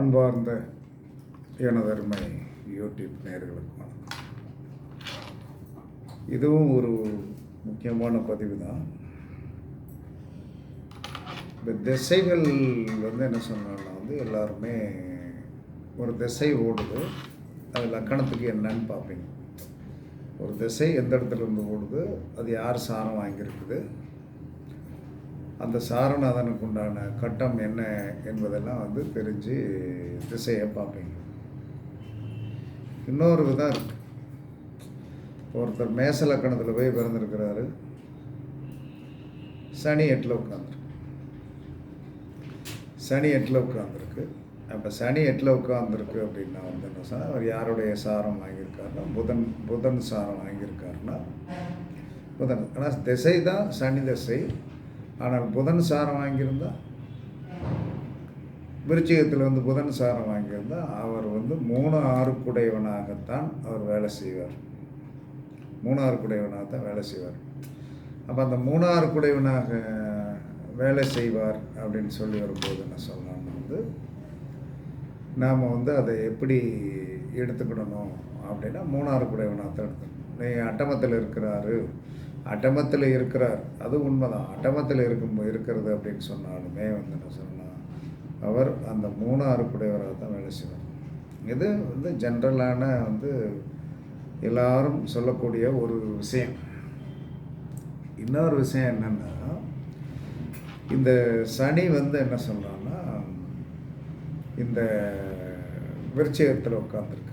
அன்பார்ந்த எனதருமை யூடியூப் நேர்களுக்கு வணக்கம். இதுவும் ஒரு முக்கியமான பதிவு தான் இந்த திசைகள் வந்து என்ன சொன்னாங்கன்னா வந்து எல்லாருமே ஒரு திசை ஓடுது அது லக்கணத்துக்கு என்னன்னு பார்ப்பீங்க. ஒரு திசை எந்த இடத்துல இருந்து ஓடுது அது யார் சாரம் வாங்கியிருக்குது அந்த சாரநாதனுக்கு உண்டான கட்டம் என்ன என்பதெல்லாம் வந்து தெரிஞ்சு திசையை பார்ப்பீங்க இன்னொரு விதம் இருக்கு. ஒருத்தர் மேச லக்கணத்தில் போய் பிறந்திருக்கிறாரு. சனி எட்டில் உட்காந்துருக்கு சனி எட்டில் உட்காந்துருக்கு அப்போ சனி எட்டில் உட்காந்துருக்கு அப்படின்னா வந்து என்ன சார் அவர் யாருடைய சாரம் வாங்கியிருக்காருன்னா புதன் புதன் சாரம் வாங்கியிருக்காருன்னா புதன். ஆனால் திசை தான் சனி திசை. ஆனால் புதன் சாரம் வாங்கியிருந்தா விருச்சிகத்தில் வந்து புதன் சாரம் வாங்கியிருந்தா அவர் வந்து மூணு ஆறுக்குடையவனாகத்தான் அவர் வேலை செய்வார். மூணு ஆறுக்குடையவனாகத்தான் வேலை செய்வார். அப்போ அந்த மூணாறுக்குடையவனாக வேலை செய்வார் அப்படின்னு சொல்லி வரும்போது என்ன சொல்லலாம்னு வந்து நாம் வந்து அதை எப்படி எடுத்துக்கிடணும் அப்படின்னா மூணாறுக்குடையவனாக தான் எடுத்துக்கணும். நீ அட்டமத்தில் இருக்கிறாரு அட்டமத்தில் இருக்கிறார். அது உண்மைதான். அட்டமத்தில் இருக்கும் இருக்கிறது அப்படின்னு சொன்னாலுமே வந்து என்ன சொன்னால் அவர் அந்த மூணாறுக்குடையவராக தான் வேலை செய்வார். இது வந்து ஜென்ரலான வந்து எல்லாரும் சொல்லக்கூடிய ஒரு விஷயம். இன்னொரு விஷயம் என்னென்னா இந்த சனி வந்து என்ன சொல்கிறான்னா இந்த விருச்சிகத்தில் உட்காந்துருக்கார்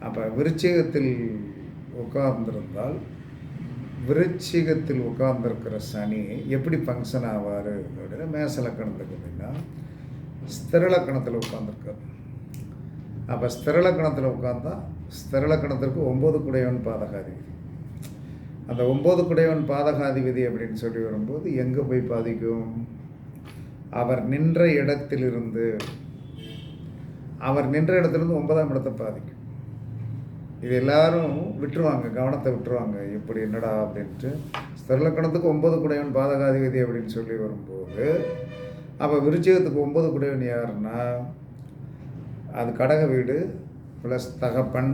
அப்போ விருச்சிகத்தில் உட்கார்ந்திருந்தால் விருச்சிகத்தில் உட்கார்ந்துருக்கிற சனி எப்படி ஃபங்க்ஷன் ஆவார் அப்படின்னா மேசலக்கணத்துக்கு அப்படின்னா ஸ்திரலக்கணத்தில் உட்காந்துருக்கார் அப்போ ஸ்திரலக்கணத்தில் உட்காந்தா ஸ்திரலக்கணத்திற்கு ஒம்பது குடையவன் பாதகாதிபதி. அந்த ஒம்பது குடையவன் பாதகாதிபதி அப்படின்னு சொல்லி வரும்போது எங்கே போய் பாதிக்கும்? அவர் நின்ற இடத்திலிருந்து அவர் நின்ற இடத்துலேருந்து ஒன்பதாம் இடத்தை பாதிக்கும். இது எல்லாரும் விட்டுருவாங்க கவனத்தை விட்டுருவாங்க. இப்படி என்னடா அப்படின்ட்டு. ஸ்திரலக்கணத்துக்கு ஒன்பது குடையவன் பாதகாதிபதி அப்படின்னு சொல்லி வரும்போது அப்போ விருச்சிகத்துக்கு ஒன்பது குடையவன் யாருன்னா அது கடக வீடு ப்ளஸ் தகப்பன்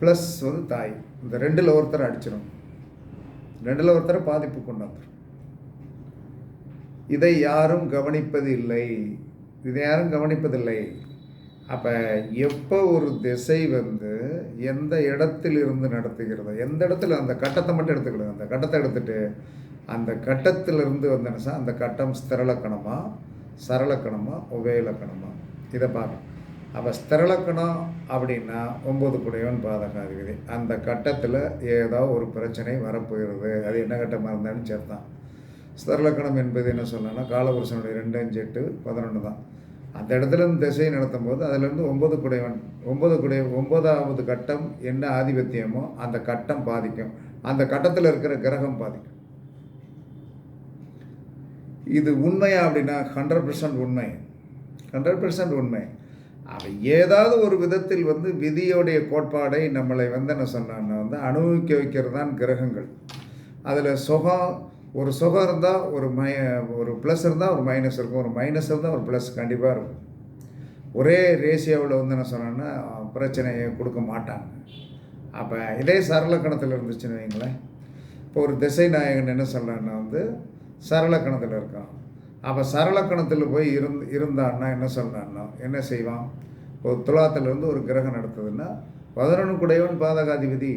ப்ளஸ் வந்து தாய். இந்த ரெண்டில் ஒருத்தர் அடிச்சிடும் ரெண்டில் ஒருத்தரை பாதிப்பு கொண்டாந்துடும் இதை யாரும் கவனிப்பது இல்லை இதை யாரும் கவனிப்பதில்லை. அப்போ எப்போ ஒரு திசை வந்து எந்த இடத்திலிருந்து நடத்துகிறதோ எந்த இடத்துல அந்த கட்டத்தை மட்டும் எடுத்துக்கிடுங்க அந்த கட்டத்தை எடுத்துகிட்டு அந்த கட்டத்திலிருந்து வந்து என்ன அந்த கட்டம் ஸ்திரலக்கணமா சரலக்கணமா உபயலக்கணமா? இதை பார்க்கணும் அப்போ ஸ்திரலக்கணம் அப்படின்னா ஒம்பது குடையவன் பாதகாதிபதி. அந்த கட்டத்தில் ஏதோ ஒரு பிரச்சனை வரப்போகிறது. அது என்ன கட்டமாக இருந்தாலும் சேர்த்தான் ஸ்திரலக்கணம் என்பது என்ன சொல்லணும்னா காலபுருஷனுடைய ரெண்டு அஞ்சு எட்டு பதினொன்று தான். அந்த இடத்துல இருந்து திசையை நடத்தும் போது அதிலிருந்து ஒன்பது குடைவன் ஒன்பது குடை ஒன்பதாவது கட்டம் என்ன ஆதிபத்தியமோ அந்த கட்டம் பாதிக்கும். அந்த கட்டத்தில் இருக்கிற கிரகம் பாதிக்கும். இது உண்மையா அப்படின்னா ஹண்ட்ரட் பர்சன்ட் உண்மை. ஹண்ட்ரட் பர்சன்ட் உண்மை. அவை ஏதாவது ஒரு விதத்தில் வந்து விதியோடைய கோட்பாடை நம்மளை வந்து என்ன சொன்னான்னா வந்து அனுபவிக்க வைக்கிறது தான் கிரகங்கள். அதில் சுகம் ஒரு சுகம் இருந்தால் ஒரு மை ஒரு ப்ளஸ் இருந்தால் ஒரு மைனஸ் இருக்கும். ஒரு மைனஸ் இருந்தால் ஒரு ப்ளஸ் கண்டிப்பாக இருக்கும். ஒரே ரேஷியோவில் வந்து என்ன சொன்னோன்னா பிரச்சனையை கொடுக்க மாட்டாங்க. அப்போ இதே சரளக்கணத்தில் இருந்துச்சுன்னு வைங்களேன். இப்போ ஒரு திசை நாயகன் என்ன சொல்கிறான்னா வந்து சரளக்கணத்தில் இருக்கான். அப்போ சரளக்கணத்தில் போய் இருந்து இருந்தான்னா என்ன சொல்கிறான்னா என்ன செய்வான்? இப்போ துலாத்துலேருந்து ஒரு கிரகம் நடத்துதுன்னா பதினொன்று குடையவன் பாதகாதிபதி.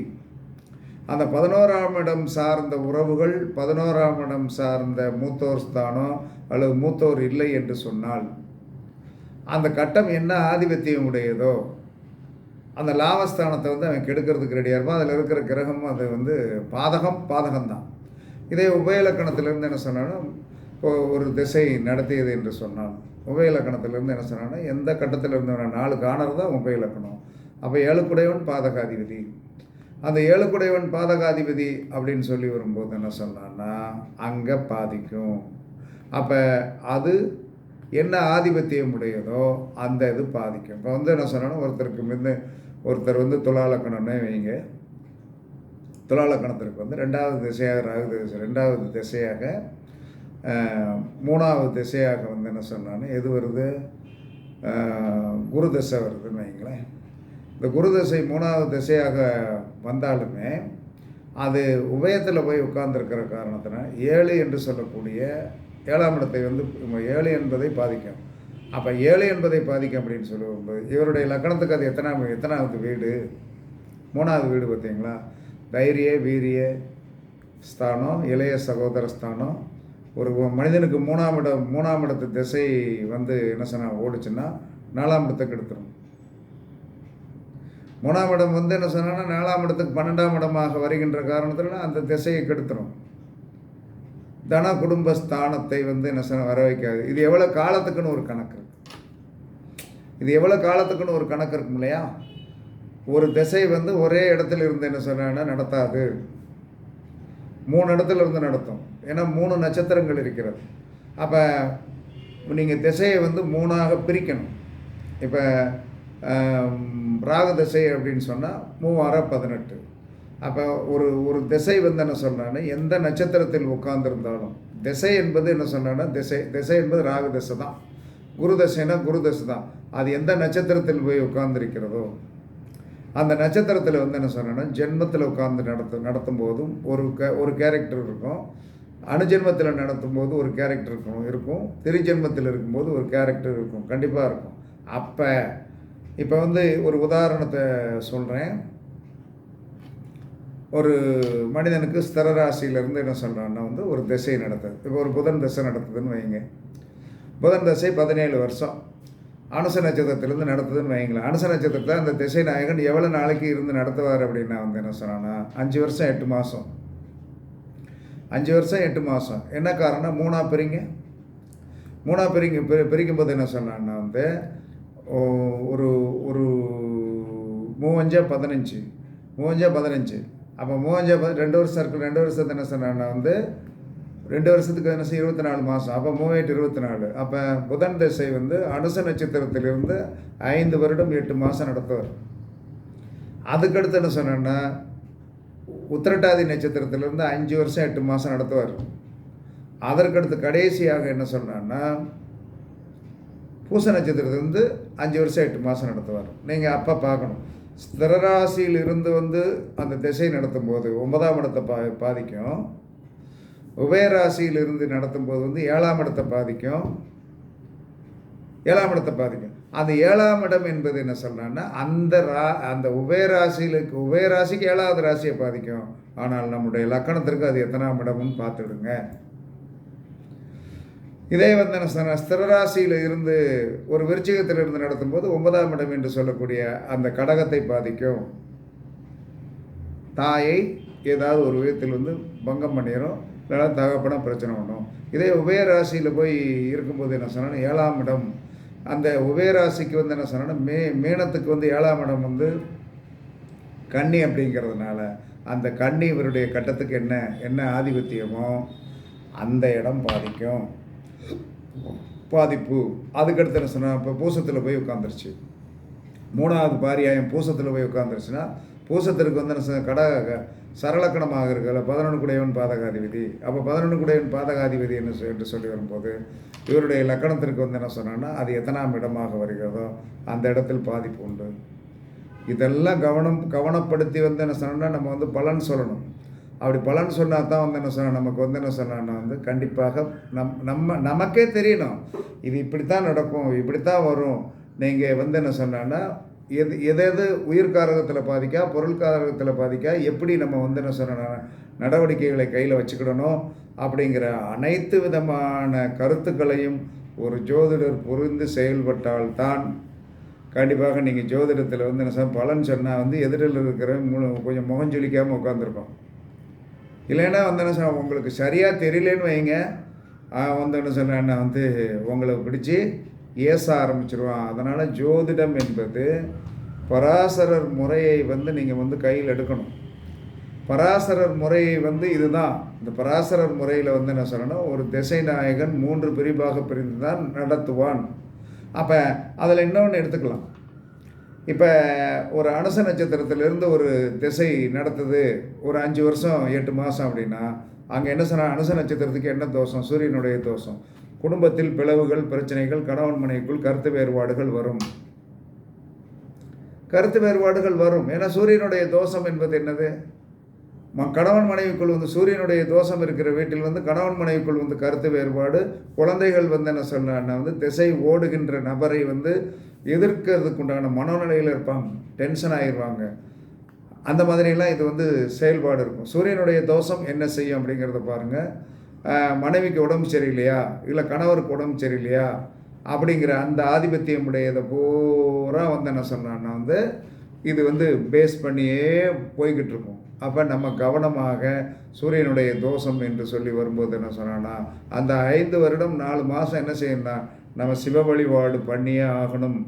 அந்த பதினோராம் இடம் சார்ந்த உறவுகள் பதினோராம் இடம் சார்ந்த மூத்தோர் ஸ்தானம் அல்லது மூத்தோர் இல்லை என்று சொன்னால் அந்த கட்டம் என்ன ஆதிபத்தியம் உடையதோ அந்த லாபஸ்தானத்தை வந்து அவன் கெடுக்கிறதுக்கு ரெடியாக இருப்பான். அதில் இருக்கிற கிரகம் அது வந்து பாதகம் பாதகம்தான். இதே உபயலக்கணத்திலேருந்து என்ன சொன்னாலும் இப்போ ஒரு திசை நடத்தியது என்று சொன்னான். உபயலக்கணத்திலேருந்து என்ன சொன்னான்னா எந்த கட்டத்தில் இருந்து நாலு காணர் தான் உபயலக்கணம். அப்போ ஏழுக்குடையவன் பாதகாதிபதி. அந்த ஏழுக்குடையவன் பாதகாதிபதி அப்படின்னு சொல்லி வரும்போது என்ன சொன்னான்னா அங்கே பாதிக்கும். அப்போ அது என்ன ஆதிபத்தியம் உடையதோ அந்த இது பாதிக்கும். இப்போ வந்து என்ன சொன்னாலும் ஒருத்தருக்கு முன்ன ஒருத்தர் வந்து துலாலக்கணம்னே வைங்க. துலாலக்கணத்திற்கு வந்து ரெண்டாவது திசையாக ராகு திசை ரெண்டாவது திசையாக மூணாவது திசையாக வந்து என்ன சொன்னான்னு எது வருது? குரு தசை வருதுன்னு வைங்களேன். இந்த குரு திசை மூணாவது திசையாக வந்தாலுமே அது உபயத்தில் போய் உட்கார்ந்துருக்கிற காரணத்தினால் ஏழு என்று சொல்லக்கூடிய ஏழாம் இடத்தை வந்து ஏழு என்பதை பாதிக்கும். அப்போ ஏழு என்பதை பாதிக்கும் அப்படின்னு சொல்லும்போது இவருடைய லக்கணத்துக்கு அது எத்தனாவது எத்தனாவது வீடு? மூணாவது வீடு பார்த்தீங்களா? தைரிய வீரிய ஸ்தானம் இளைய சகோதர ஸ்தானம். ஒரு மனிதனுக்கு மூணாம் இடம் மூணாம் இடத்து திசை வந்து என்ன சொன்னால் ஓடுச்சுன்னா நாலாம் இடத்துக்கு எடுத்துரும். மூணாம் இடம் வந்து என்ன சொன்னா நாலாம் இடத்துக்கு பன்னெண்டாம் இடமாக வருகின்ற காரணத்தில் அந்த திசையை கெடுத்துரும். தன குடும்ப ஸ்தானத்தை வந்து என்ன சொன்ன வர வைக்காது. இது எவ்வளோ காலத்துக்குன்னு ஒரு கணக்கு. இது எவ்வளோ காலத்துக்குன்னு ஒரு கணக்கு இருக்கும் இல்லையா? ஒரு திசை வந்து ஒரே இடத்துல இருந்து என்ன சொன்னா நடத்தாது. மூணு இடத்துல இருந்து நடத்தும். ஏன்னா மூணு நட்சத்திரங்கள் இருக்கிறது. அப்போ நீங்கள் திசையை வந்து மூணாக பிரிக்கணும். இப்போ ராக திசை அப்படின்னு சொன்னால் மூவாயிரம் பதினெட்டு. அப்போ ஒரு ஒரு திசை வந்து என்ன சொல்கிறான்னு எந்த நட்சத்திரத்தில் உட்கார்ந்துருந்தாலும் திசை என்பது என்ன சொன்னான்னா திசை திசை என்பது ராகு திசை தான். குரு தசைனா குரு தசை தான். அது எந்த நட்சத்திரத்தில் போய் உட்கார்ந்துருக்கிறதோ அந்த நட்சத்திரத்தில் வந்து என்ன சொன்னேன்னா ஜென்மத்தில் உட்கார்ந்து நடத்து நடத்தும் போதும் ஒரு கே ஒரு கேரக்டர் இருக்கும். அணுஜென்மத்தில் நடத்தும் போது ஒரு கேரக்டர் இருக்கும் இருக்கும். திருஜென்மத்தில் இருக்கும்போது ஒரு கேரக்டர் இருக்கும். கண்டிப்பாக இருக்கும். அப்போ இப்போ வந்து ஒரு உதாரணத்தை சொல்கிறேன் ஒரு மனிதனுக்கு ஸ்திர ராசியிலேருந்து என்ன சொல்கிறான்னா வந்து ஒரு திசை நடத்துது. இப்போ ஒரு புதன் திசை நடத்துதுன்னு வைங்க. புதன் திசை பதினேழு வருஷம். அனுச நட்சத்திரத்திலேருந்து நடத்துதுன்னு வைங்களேன். அனுச நட்சத்திரத்தை அந்த திசை நாயகன் எவ்வளோ நாளைக்கு இருந்து நடத்துவார் அப்படின்னா வந்து என்ன சொன்னான்னா அஞ்சு வருஷம் எட்டு மாதம் அஞ்சு வருஷம் எட்டு மாதம் என்ன காரணம் மூணாக பிரிங்க. மூணாக பிரிங்க பிரி பிரிக்கும் போது என்ன சொன்னான்னா வந்து ஒரு ஒரு மூவஞ்சா பதினஞ்சு. மூவஞ்சா பதினஞ்சு. அப்போ மூவஞ்சா பதி ரெண்டு வருஷம் சர்க்கிள் ரெண்டு வருஷத்து என்ன சொன்னான்னா வந்து ரெண்டு வருஷத்துக்கு என்ன செய்ய இருபத்தி நாலு மாதம் அப்போ மூவாயிரத்து இருபத்தி நாலு அப்போ புதன் திசை வந்து அனுச நட்சத்திரத்திலிருந்து ஐந்து வருடம் எட்டு மாதம் நடத்துவார். அதுக்கடுத்து என்ன சொன்னேன்னா உத்திரட்டாதி நட்சத்திரத்திலிருந்து அஞ்சு வருஷம் எட்டு மாதம் நடத்துவார். அதற்கடுத்து கடைசியாக என்ன சொன்னான்னா பூச நட்சத்திரத்திலிருந்து அஞ்சு வருஷம் எட்டு மாதம் நடத்துவார். நீங்கள் அப்போ பார்க்கணும். ஸ்திரராசியில் இருந்து வந்து அந்த திசை நடத்தும் போது ஒன்பதாம் இடத்தை பா பாதிக்கும். உபயராசியில் இருந்து நடத்தும் போது வந்து ஏழாம் இடத்தை பாதிக்கும். ஏழாம் இடத்தை பாதிக்கும். அந்த ஏழாம் இடம் என்பது என்ன சொல்கிறான்னா அந்த ரா அந்த உபயராசியிலுக்கு உபயராசிக்கு ஏழாவது ராசியை பாதிக்கும். ஆனால் நம்முடைய லக்கணத்திற்கு அது எத்தனாம் இடம்னு பார்த்துடுங்க. இதே வந்து என்ன சொன்ன ஸ்திரராசியில் இருந்து ஒரு விருச்சிகத்தில் இருந்து நடத்தும்போது ஒன்பதாம் இடம் என்று சொல்லக்கூடிய அந்த கடகத்தை பாதிக்கும். தாயை ஏதாவது ஒரு விதத்தில் வந்து பங்கம் பண்ணிடும் இல்லைனா தகப்பன பிரச்சனை பண்ணும் இதே உபயராசியில் போய் இருக்கும்போது என்ன சொன்னா ஏழாம் இடம். அந்த உபயராசிக்கு வந்து என்ன சொன்னா மே மீனத்துக்கு வந்து ஏழாம் இடம் வந்து கன்னி அப்படிங்கிறதுனால அந்த கன்னி இவருடைய கட்டத்துக்கு என்ன என்ன ஆதிபத்தியமோ அந்த இடம் பாதிக்கும். பாதிப்பு அதுக்கடுத்து என்ன சொன்னால் இப்போ பூசத்தில் போய் உட்காந்துருச்சு மூணாவது பாரியாயம் பூசத்தில் போய் உட்காந்துருச்சுன்னா பூசத்திற்கு வந்து என்ன சொன்ன கட சரளக்கணமாக இருக்கல பதினொன்று குடையவன் பாதகாதிபதி. அப்போ பதினொன்று குடையவன் பாதகாதிபதி என்ன என்று சொல்லி வரும்போது இவருடைய லக்கணத்திற்கு வந்து என்ன சொன்னான்னா அது எத்தனாம் இடமாக வருகிறதோ அந்த இடத்தில் பாதிப்பு உண்டு. இதெல்லாம் கவனம் கவனப்படுத்தி வந்து என்ன சொன்னோம்னா நம்ம வந்து பலன் சொல்லணும். அப்படி பலன் சொன்னால் தான் வந்து என்ன சொன்னால் நமக்கு வந்து என்ன சொன்னான்னா வந்து கண்டிப்பாக நம் நம்ம நமக்கே தெரியணும். இது இப்படி தான் நடக்கும் இப்படி தான் வரும். நீங்கள் வந்து என்ன சொன்னான்னா எது எது எது உயிர்காரகத்தில் பாதிக்கா பொருள்காரகத்தில் பாதிக்கா எப்படி நம்ம வந்து என்ன சொன்னா நடவடிக்கைகளை கையில் வச்சுக்கிடணும் அப்படிங்கிற அனைத்து விதமான கருத்துக்களையும் ஒரு ஜோதிடர் புரிந்து செயல்பட்டால் தான் கண்டிப்பாக நீங்கள் ஜோதிடத்தில் வந்து என்ன சொன்ன பலன் சொன்னால் வந்து எதிரில் இருக்கிற மு- கொஞ்சம் முகஞ்சொலிக்காமல் உட்காந்துருப்பான் இல்லைன்னா வந்து என்ன சொன்ன உங்களுக்கு சரியாக தெரியலன்னு வைங்க. வந்து என்ன சொன்னா வந்து உங்களை பிடிச்சி ஏச ஆரம்பிச்சிருவான். அதனால் ஜோதிடம் என்பது பராசரர் முறையை வந்து நீங்கள் வந்து கையில் எடுக்கணும். பராசரர் முறையை வந்து இதுதான். இந்த பராசரர் முறையில் வந்து என்ன சொல்லணும் ஒரு திசை நாயகன் மூன்று பிரிவாக பிரிந்து தான் நடத்துவான். அப்போ அதில் இன்னொன்று எடுத்துக்கலாம். இப்போ ஒரு அனுச நட்சத்திரத்திலிருந்து ஒரு திசை நடத்துது. ஒரு அஞ்சு வருஷம் எட்டு மாதம் அப்படின்னா அங்கே என்ன சொன்னால் அனுச நட்சத்திரத்துக்கு என்ன தோஷம்? சூரியனுடைய தோஷம். குடும்பத்தில் பிளவுகள் பிரச்சனைகள் கணவன் மனைவிக்குள் கருத்து வேறுபாடுகள் வரும். கருத்து வேறுபாடுகள் வரும். ஏன்னா சூரியனுடைய தோஷம் என்பது என்னது? ம கணவன் மனைவிக்குள் வந்து சூரியனுடைய தோஷம் இருக்கிற வீட்டில் வந்து கணவன் மனைவிக்குள் வந்து கருத்து வேறுபாடு குழந்தைகள் வந்து என்ன சொன்னா வந்து திசை ஓடுகின்ற நபரை வந்து எதிர்க்கிறதுக்கு உண்டான மனோநிலையில் இருப்பாங்க டென்ஷன் ஆகிடுவாங்க அந்த மாதிரிலாம் இது வந்து செயல்பாடு இருக்கும். சூரியனுடைய தோஷம் என்ன செய்யும் அப்படிங்கிறத பாருங்கள் மனைவிக்கு உடம்பு சரியில்லையா? இல்லை கணவருக்கு உடம்பு சரியில்லையா? அப்படிங்கிற அந்த ஆதிபத்தியம் உடையதை பூரா வந்து என்ன சொன்னான்னா வந்து இது வந்து பேஸ் பண்ணியே போய்கிட்டு இருக்கும். அப்போ நம்ம கவனமாக சூரியனுடைய தோஷம் என்று சொல்லி வரும்போது என்ன சொன்னான்னா அந்த ஐந்து வருடம் நாலு மாதம் என்ன செய்யணும்னா நம்ம சிவ வழிபாடு பண்ணியே ஆகணும்.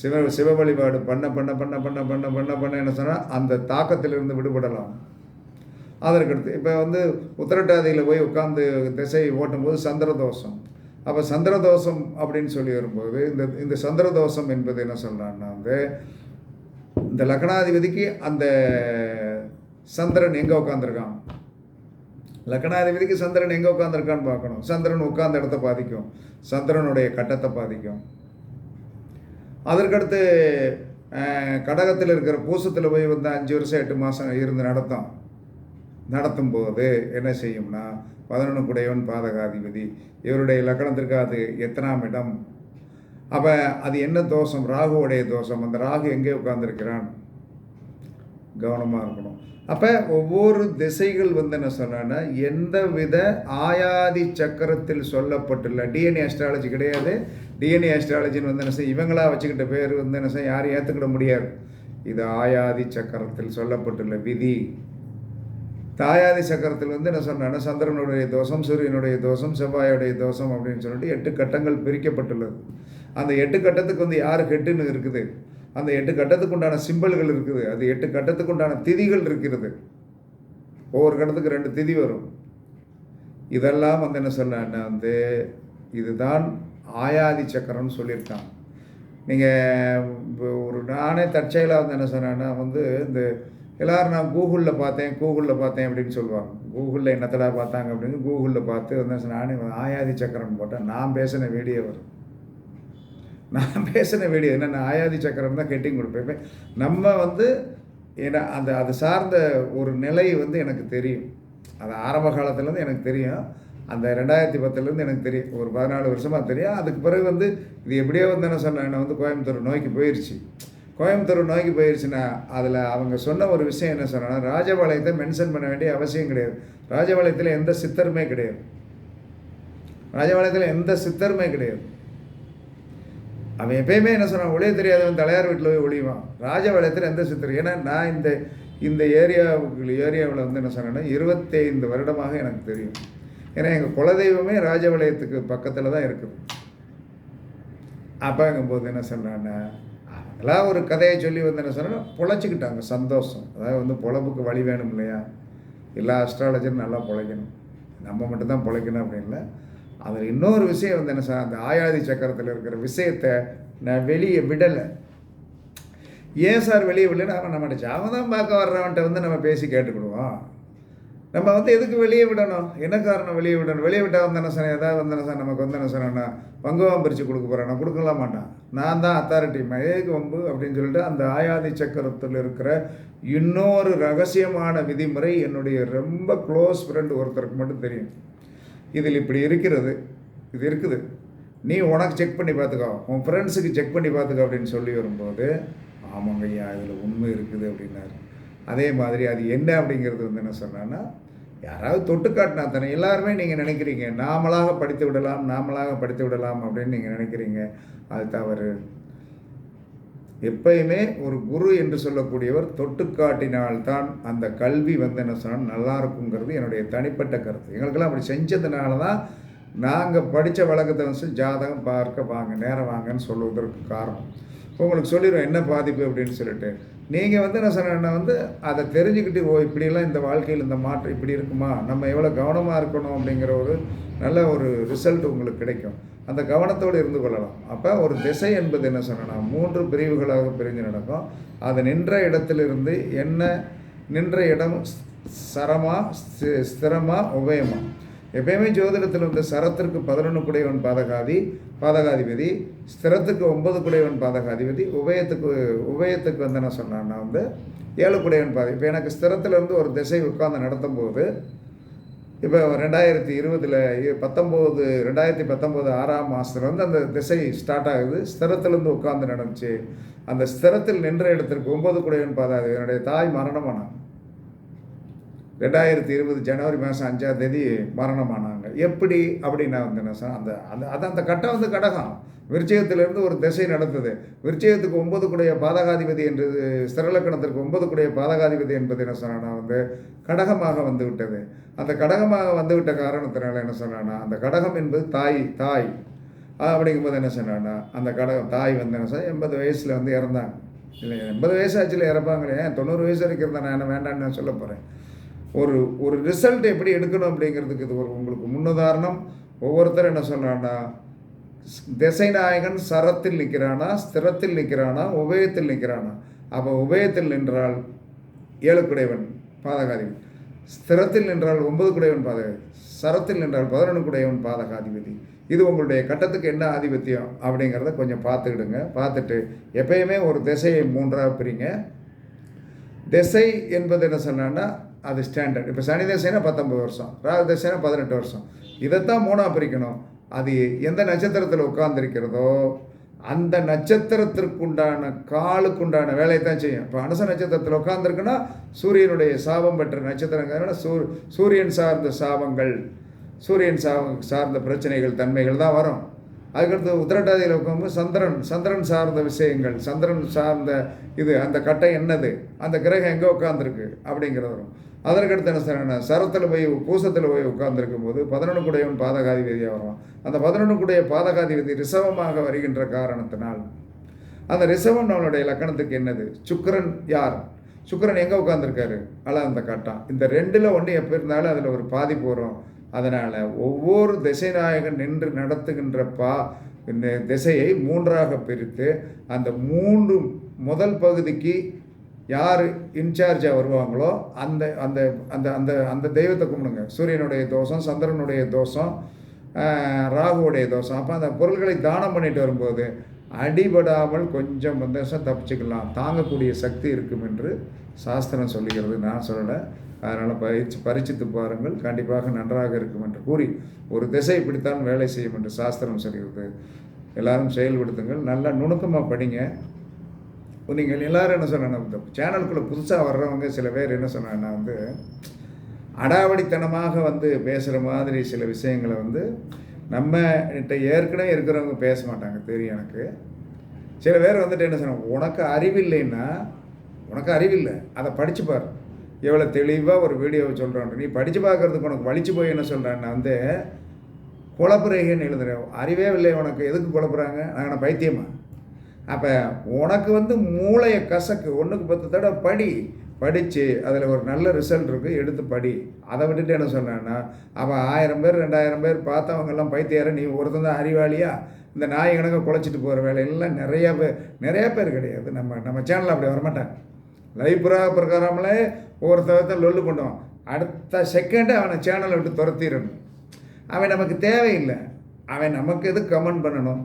சிவ சிவ வழிபாடு பண்ண பண்ண பண்ண பண்ண பண்ண பண்ண பண்ண என்ன சொன்னால் அந்த தாக்கத்திலிருந்து விடுபடலாம். அதற்கடுத்து இப்போ வந்து உத்தரட்டாதியில் போய் உட்காந்து திசை ஓட்டும்போது சந்திர தோஷம் அப்போ சந்திர தோஷம் அப்படின்னு சொல்லி வரும்போது இந்த இந்த சந்திர தோஷம் என்பது என்ன சொல்கிறான்னா வந்து இந்த லக்னாதிபதிக்கு அந்த சந்திரன் எங்கே உட்காந்துருக்கான் லக்னாதிபதிக்கு சந்திரன் எங்கே உட்காந்துருக்கான்னு பார்க்கணும். சந்திரன் உட்கார்ந்த இடத்த பாதிக்கும். சந்திரனுடைய கட்டத்தை பாதிக்கும். அதற்கடுத்து கடகத்தில் இருக்கிற பூசத்தில் போய் வந்து அஞ்சு வருஷம் எட்டு மாதம் இருந்து நடத்தும். நடத்தும் போது என்ன செய்யும்னா பதினொன்று குடையவன் பாதகாதிபதி. இவருடைய லக்கணத்திற்கு அது எத்தனாம் இடம்? அப்போ அது என்ன தோஷம்? ராகுவுடைய தோஷம். அந்த ராகு எங்கே உட்காந்துருக்கிறான் கவனமாக இருக்கணும். அப்போ ஒவ்வொரு திசைகள் வந்து என்ன சொன்னான்னா எந்த வித ஆயாதி சக்கரத்தில் சொல்லப்பட்டுள்ள டிஎன்ஏ அஸ்ட்ராலஜி கிடையாது. டிஎன்ஏ அஸ்ட்ராலஜின்னு வந்து என்ன செய்ய இவங்களா வச்சுக்கிட்ட பேர் வந்து என்ன செய்ய யாரும் ஏற்றுக்கிட முடியாது. இது ஆயாதி சக்கரத்தில் சொல்லப்பட்டுள்ள விதி. தாயாதி சக்கரத்தில் வந்து என்ன சொன்னான்னா சந்திரனுடைய தோஷம் சூரியனுடைய தோஷம் செவ்வாயுடைய தோஷம் அப்படின்னு சொல்லிட்டு எட்டு கட்டங்கள் பிரிக்கப்பட்டுள்ளது. அந்த எட்டு கட்டத்துக்கு வந்து யார் கெட்டுன்னு இருக்குது? அந்த எட்டு கட்டத்துக்கு உண்டான சிம்பல்கள் இருக்குது. அது எட்டு கட்டத்துக்கு உண்டான திதிகள் இருக்கிறது. ஒவ்வொரு கட்டத்துக்கு ரெண்டு திதி வரும். இதெல்லாம் வந்து என்ன சொன்னா வந்து இதுதான் ஆயாதி சக்கரம்னு சொல்லியிருக்கான். நீங்கள் ஒரு நானே தற்செயலாக வந்து என்ன சொன்னேன்னா வந்து இந்த எல்லோரும் நான் கூகுளில் பார்த்தேன் கூகுளில் பார்த்தேன் அப்படின்னு சொல்லுவாங்க. கூகுளில் என்னத்தடா பார்த்தாங்க அப்படின்னு கூகுளில் பார்த்து வந்து என்ன நானே ஆயாதி சக்கரம் போட்டேன். நான் பேசின வீடியோ வரும் நான் பேசின வீடியோ என்ன நான் ஆயாதி சக்கரம் தான் கெட்டிங் கொடுப்பேன். நம்ம வந்து ஏன்னா அந்த அது சார்ந்த ஒரு நிலை வந்து எனக்கு தெரியும். அது ஆரம்ப காலத்துலேருந்து எனக்கு தெரியும். அந்த ரெண்டாயிரத்தி பத்துலேருந்து எனக்கு தெரியும். ஒரு பதினாலு வருஷமாக தெரியும். அதுக்கு பிறகு வந்து இது எப்படியோ வந்து என்ன சொன்னேன் என்ன வந்து கோயம்புத்தூர் நோய்க்கு போயிடுச்சு கோயம்புத்தூர் நோய்க்கு போயிடுச்சுன்னா அதில் அவங்க சொன்ன ஒரு விஷயம் என்ன சொன்னா ராஜபாளையத்தை மென்ஷன் பண்ண வேண்டிய அவசியம் கிடையாது. ராஜபாளையத்தில் எந்த சித்தருமே கிடையாது. ராஜபாளையத்தில் எந்த சித்தருமே கிடையாது. அவன் எப்பயுமே என்ன சொன்னான் ஒளிய தெரியாதவன் தலையார் வீட்டில் போய் ஒளிவான் ராஜபாளையத்தில் எந்த சித்தர் ஏன்னா நான் இந்த இந்த ஏரியாவுக்கு ஏரியாவில் வந்து என்ன சொன்னேன்னா இருபத்தைந்து வருடமாக எனக்கு தெரியும். ஏன்னா எங்கள் குலதெய்வமே ராஜபாளையத்துக்கு பக்கத்தில் தான் இருக்குது. அப்பாங்கும்போது என்ன சொன்னான்னா அவங்களாம் ஒரு கதையை சொல்லி வந்து என்ன சொன்னால் பொழைச்சிக்கிட்டாங்க சந்தோஷம். அதாவது வந்து பொழப்புக்கு வழி வேணும் இல்லையா? எல்லா அஸ்ட்ராலஜரும் நல்லா பொழைக்கணும். நம்ம மட்டும்தான் பொழைக்கணும் அப்படின்ல இல்லை. அதில் இன்னொரு விஷயம் வந்து என்ன சார் அந்த ஆயாதி சக்கரத்தில் இருக்கிற விஷயத்தை நான் வெளியே விடலை. ஏன் சார் வெளியே விடலைன்னா அவன் நம்மகிட்ட அவன் தான் பார்க்க வர்றவன்ட்ட வந்து நம்ம பேசி கேட்டுக்கிடுவோம். நம்ம வந்து எதுக்கு வெளியே விடணும்? என்ன காரணம் வெளியே விடணும்? வெளியே விட்டால் வந்து என்ன சார் ஏதாவது வந்து என்ன சார் நமக்கு வந்து என்ன சொன்னா பங்குவம் பிரித்து கொடுக்க போகிறேன் நான் கொடுக்கலாம் மாட்டான். நான் தான் அத்தாரிட்டி மயக்கு வம்பு அப்படின்னு சொல்லிட்டு அந்த ஆயாதி சக்கரத்தில் இருக்கிற இன்னொரு ரகசியமான விதிமுறை என்னுடைய ரொம்ப க்ளோஸ் ஃப்ரெண்டு ஒருத்தருக்கு மட்டும் தெரியும். இதில் இப்படி இருக்கிறது இது இருக்குது. நீ உனக்கு செக் பண்ணி பார்த்துக்கோ உன் ஃப்ரெண்ட்ஸுக்கு செக் பண்ணி பார்த்துக்கோ அப்படின்னு சொல்லி வரும்போது ஆமாங்க ஐயா இதில் உண்மை இருக்குது அப்படின்னாரு. அதே மாதிரி அது என்ன அப்படிங்கிறது வந்து என்ன சொன்னான்னா யாராவது தொட்டு காட்டினா தானே எல்லாருமே நீங்கள் நினைக்கிறீங்க நாமளாக படித்து விடலாம் நாமளாக படித்து விடலாம் அப்படின்னு நீங்கள் நினைக்கிறீங்க. அது தவறு. எப்பயுமே ஒரு குரு என்று சொல்லக்கூடியவர் தொட்டு காட்டினால்தான் அந்த கல்வி வந்து என்ன சொன்னால் நல்லா இருக்குங்கிறது என்னுடைய தனிப்பட்ட கருத்து. எங்களுக்கெல்லாம் அப்படி செஞ்சதுனால தான் நாங்கள் படித்த வழக்கத்தை வந்து ஜாதகம் பார்க்க வாங்க நேரம் வாங்கன்னு சொல்லுவதற்கு காரணம். இப்போ உங்களுக்கு சொல்லிடுவோம் என்ன பாதிப்பு அப்படின்னு சொல்லிட்டு. நீங்கள் வந்து என்ன சொன்னா வந்து அதை தெரிஞ்சுக்கிட்டு ஓ இப்படியெல்லாம் இந்த வாழ்க்கையில் இந்த மாற்றம் இப்படி இருக்குமா? நம்ம எவ்வளோ கவனமாக இருக்கணும் அப்படிங்கிற ஒரு நல்ல ஒரு ரிசல்ட் உங்களுக்கு கிடைக்கும். அந்த கவனத்தோடு இருந்து கொள்ளலாம். அப்போ ஒரு திசை என்பது என்ன சொன்னா மூன்று பிரிவுகளாக பிரிஞ்சு நடக்கும். அது நின்ற இடத்திலிருந்து என்ன நின்ற இடம் சரமா ஸ்தி- ஸ்திரமா உபயமா? எப்பயுமே ஜோதிடத்தில் வந்து சரத்திற்கு பதினொன்று குடையவன் பாதகாதி பாதகாதிபதி ஸ்திரத்துக்கு ஒன்பது குடையவன் பாதகாதிபதி உபயத்துக்கு உபயத்துக்கு வந்து என்ன சொன்னான்னா வந்து ஏழு குடையவன் பாதி. இப்போ எனக்கு ஸ்திரத்துல இருந்து ஒரு திசை உட்கார்ந்து நடத்தும் போது இப்போ ரெண்டாயிரத்தி இருபதில் பத்தொம்போது ரெண்டாயிரத்தி பத்தொம்போது ஆறாம் மாதத்துல வந்து அந்த திசை ஸ்டார்ட் ஆகுது. ஸ்திரத்திலேருந்து உட்காந்து நடந்துச்சு. அந்த ஸ்திரத்தில் நின்ற இடத்திற்கு ஒம்பது குடையவன் பாதாது என்னுடைய தாய் மரணமானாங்க ரெண்டாயிரத்தி இருபது ஜனவரி மாதம் அஞ்சாம் தேதி மரணமானாங்க. எப்படி அப்படின்னா வந்து என்ன சார் அந்த அந்த அது அந்த கட்டம் வந்து கடகம். விருச்சயத்திலிருந்து ஒரு திசை நடந்தது. விருச்சயத்துக்கு ஒன்பது குடைய பாதகாதிபதி என்றது ஸ்திரலக்கணத்திற்கு ஒன்பது குடைய பாதகாதிபதி என்பது என்ன சொன்னா வந்து கடகமாக வந்து விட்டது. அந்த கடகமாக வந்து விட்ட காரணத்தினால என்ன சொன்னான்னா அந்த கடகம் என்பது தாய் தாய். அப்படிங்கும்போது என்ன சொன்னான்னா அந்த கடகம் தாய் வந்து என்ன சார் எண்பது வயசில் வந்து இறந்தாங்க. இல்லை எண்பது வயசு ஆச்சுல இறப்பாங்களே தொண்ணூறு வயசு வரைக்கும் இருந்தா நான் என்ன வேண்டாம்னு நான் சொல்ல போகிறேன் ஒரு ஒரு ரிசல்ட் எப்படி எடுக்கணும் அப்படிங்கிறதுக்கு இது ஒரு உங்களுக்கு முன்னுதாரணம். ஒவ்வொருத்தரும் என்ன சொன்னான்னா திசைநாயகன் சரத்தில் நிற்கிறானா ஸ்திரத்தில் நிற்கிறானா உபயத்தில் நிற்கிறானா? அப்போ உபயத்தில் நின்றால் ஏழு குடைவன் பாதகாதிபதி. ஸ்திரத்தில் நின்றால் ஒன்பது குடைவன் பாதகாதி சரத்தில் நின்றால் பதினொன்று குடையவன் பாதகாதிபதி. இது உங்களுடைய கட்டத்துக்கு என்ன ஆதிபத்தியம் அப்படிங்கிறத கொஞ்சம் பார்த்துக்கிடுங்க. பார்த்துட்டு எப்பயுமே ஒரு திசையை மூன்றாக பிரிங்க. திசை என்பது என்ன சொன்னான்னா அது ஸ்டாண்டர்ட் இப்போ சனி தசைனா பத்தொம்பது வருஷம் ராகு தசைனா பதினெட்டு வருஷம். இதைத்தான் மூணாக பிரிக்கணும். அது எந்த நட்சத்திரத்தில் உட்காந்துருக்கிறதோ அந்த நட்சத்திரத்திற்குண்டான காலுக்குண்டான வேலையை தான் செய்யும். இப்போ அனுச நட்சத்திரத்தில் உட்காந்துருக்குன்னா சூரியனுடைய சாபம் பெற்ற நட்சத்திரங்கிறதுனா சூ சூரியன் சார்ந்த சாபங்கள் சூரியன் சா சார்ந்த பிரச்சனைகள் தன்மைகள் தான் வரும். அதுக்கடுத்து உத்திரட்டாதியில் உட்காந்து சந்திரன் சந்திரன் சார்ந்த விஷயங்கள் சந்திரன் சார்ந்த இது அந்த கட்டம் என்னது அந்த கிரகம் எங்கே உட்காந்துருக்கு அப்படிங்கிறது வரும். அதற்கடுத்து என்ன செய்யணும் சரத்தில் போய் பூசத்தில் போய் உட்கார்ந்துருக்கும் போது பதினொன்றுக்குடையவன் பாதகாதிபதியாக வருவான். அந்த பதினொன்றுக்குடைய பாதகாதிபதி ரிசவமாக வருகின்ற காரணத்தினால் அந்த ரிசவம் நம்மளுடைய லக்கணத்துக்கு என்னது? சுக்கரன் யார்? சுக்கரன் எங்கே உட்காந்துருக்காரு அல அந்த கட்டம் இந்த ரெண்டில் ஒன்று எப்போ இருந்தாலும் அதில் ஒரு பாதிப்பு வரும் அதனால் ஒவ்வொரு திசைநாயகன் நின்று நடத்துகின்ற பா இந்த திசையை மூன்றாக பிரித்து அந்த மூன்று முதல் பகுதிக்கு யார் இன்சார்ஜாக வருவாங்களோ அந்த அந்த அந்த அந்த அந்த தெய்வத்தை கும்பிடுங்க. சூரியனுடைய தோஷம் சந்திரனுடைய தோஷம் ராகுவுடைய தோஷம். அப்போ அந்த பொருள்களை தானம் பண்ணிட்டு வரும்போது அடிபடாமல் கொஞ்சம் வந்து தப்பிச்சுக்கலாம். தாங்கக்கூடிய சக்தி இருக்கும் என்று சாஸ்திரம் சொல்லுகிறது. நான் சொல்லலை. அதனால் பயிற்சி பரிச்சித்து பாருங்கள். கண்டிப்பாக நன்றாக இருக்கும் என்று கூறி ஒரு திசை இப்படித்தான் வேலை செய்யும் என்று சாஸ்திரம் சொல்கிறது. எல்லாரும் செயல்படுத்துங்கள். நல்லா நுணுக்கமாக படிங்க. நீங்கள் எல்லோரும் என்ன சொன்னா இந்த சேனலுக்குள்ளே புதுசாக வர்றவங்க சில பேர் என்ன சொன்னாங்கன்னா வந்து அடாவடித்தனமாக வந்து பேசுகிற மாதிரி சில விஷயங்களை வந்து நம்ம கிட்ட ஏற்கனவே இருக்கிறவங்க பேச மாட்டாங்க தெரியும் எனக்கு. சில பேர் வந்துட்டு என்ன சொன்னாங்க உனக்கு அறிவில்லைன்னா உனக்கு அறிவில்லை அதை படித்து பாரு. எவ்வளோ தெளிவாக ஒரு வீடியோவை சொல்கிறான் நீ படித்து பார்க்கறதுக்கு உனக்கு வலிச்சு போய் என்ன சொல்கிறான்னா வந்து குழப்புறீங்கன்னு எழுதுறேன் அறிவே இல்லை உனக்கு எதுக்கு குழப்புறாங்க? நான் பைத்தியமா? அப்போ உனக்கு வந்து மூளையை கசக்கு. ஒன்றுக்கு பத்து தடவை படி. படித்து அதில் ஒரு நல்ல ரிசல்ட் இருக்குது எடுத்து படி. அதை விட்டுட்டு என்ன சொன்னேன்னா அவன் ஆயிரம் பேர் ரெண்டாயிரம் பேர் பார்த்தவங்கெல்லாம் பைத்தியார நீ ஒருத்தன் தான் அறிவாளியா? இந்த நாய் கணக்கை குலைச்சிட்டு போகிற வேலையெல்லாம் நிறையா பேர் நிறையா பேர் கிடையாது. நம்ம நம்ம சேனலில் அப்படி வரமாட்டாங்க. லைவ் புறா பிரகாரம்லே ஒவ்வொருத்தவத்த லொல்லு பண்ணுவான். அடுத்த செகண்டே அவனை சேனலை விட்டு துரத்திடணும். அவன் நமக்கு தேவையில்லை. அவன் நமக்கு எது கமெண்ட் பண்ணணும்?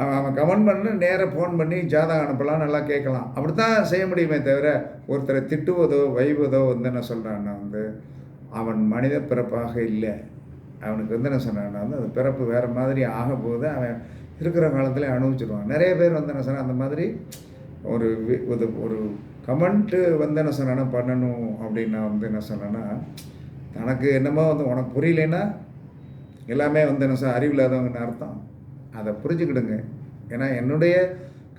அவன் அவன் கமெண்ட் பண்ண நேராக ஃபோன் பண்ணி ஜாதகம் அனுப்பலாம் நல்லா கேட்கலாம். அப்படி தான் செய்ய முடியுமே தவிர ஒருத்தரை திட்டுவதோ வைவதோ வந்து என்ன சொல்கிறான்னா வந்து அவன் மனித பிறப்பாக இல்லை. அவனுக்கு வந்து என்ன சொன்னான்னா வந்து அது பிறப்பு வேறு மாதிரி ஆக போகுது. அவன் இருக்கிற காலத்தில் அனுபவிச்சிருவான். நிறைய பேர் வந்து என்ன சொன்னா அந்த மாதிரி ஒரு ஒரு ஒரு கமெண்ட்டு வந்து என்ன சொன்னேன்னா பண்ணணும் அப்படின்னு நான் வந்து என்ன சொன்னேன்னா தனக்கு என்னமோ வந்து உனக்கு புரியலைன்னா எல்லாமே வந்து என்ன சொல் அறிவில்லாதவங்கன்னு அர்த்தம். அதை புரிஞ்சுக்கிடுங்க. ஏன்னா என்னுடைய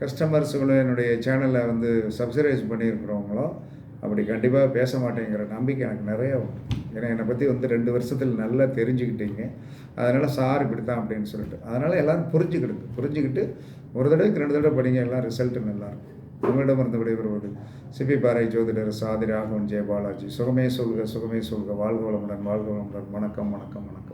கஸ்டமர்ஸுகளும் என்னுடைய சேனலை வந்து சப்ஸ்கிரைஸ் பண்ணியிருக்கிறவங்களோ அப்படி கண்டிப்பாக பேச மாட்டேங்கிற நம்பிக்கை எனக்கு நிறைய உண்டு. ஏன்னா என்னை பற்றி வந்து ரெண்டு வருஷத்தில் நல்லா தெரிஞ்சுக்கிட்டீங்க. அதனால் சார் இப்படி தான் அப்படின்னு சொல்லிட்டு. அதனால் எல்லோரும் புரிஞ்சுக்கிடுங்க. புரிஞ்சுக்கிட்டு ஒரு தடவைக்கு ரெண்டு தடவை படிங்க எல்லாம் ரிசல்ட்டு நல்லாயிருக்கும். உங்களிடமிருந்து விடைபெறுவது சிபி பாறை ஜோதிடர் சாதி ராகவன் ஜெயபாலாஜி. சுகமே சொல்க சுகமே சொல்க. வாழ்க வளமுடன் வாழ்க வளமுடன். வணக்கம் வணக்கம் வணக்கம்.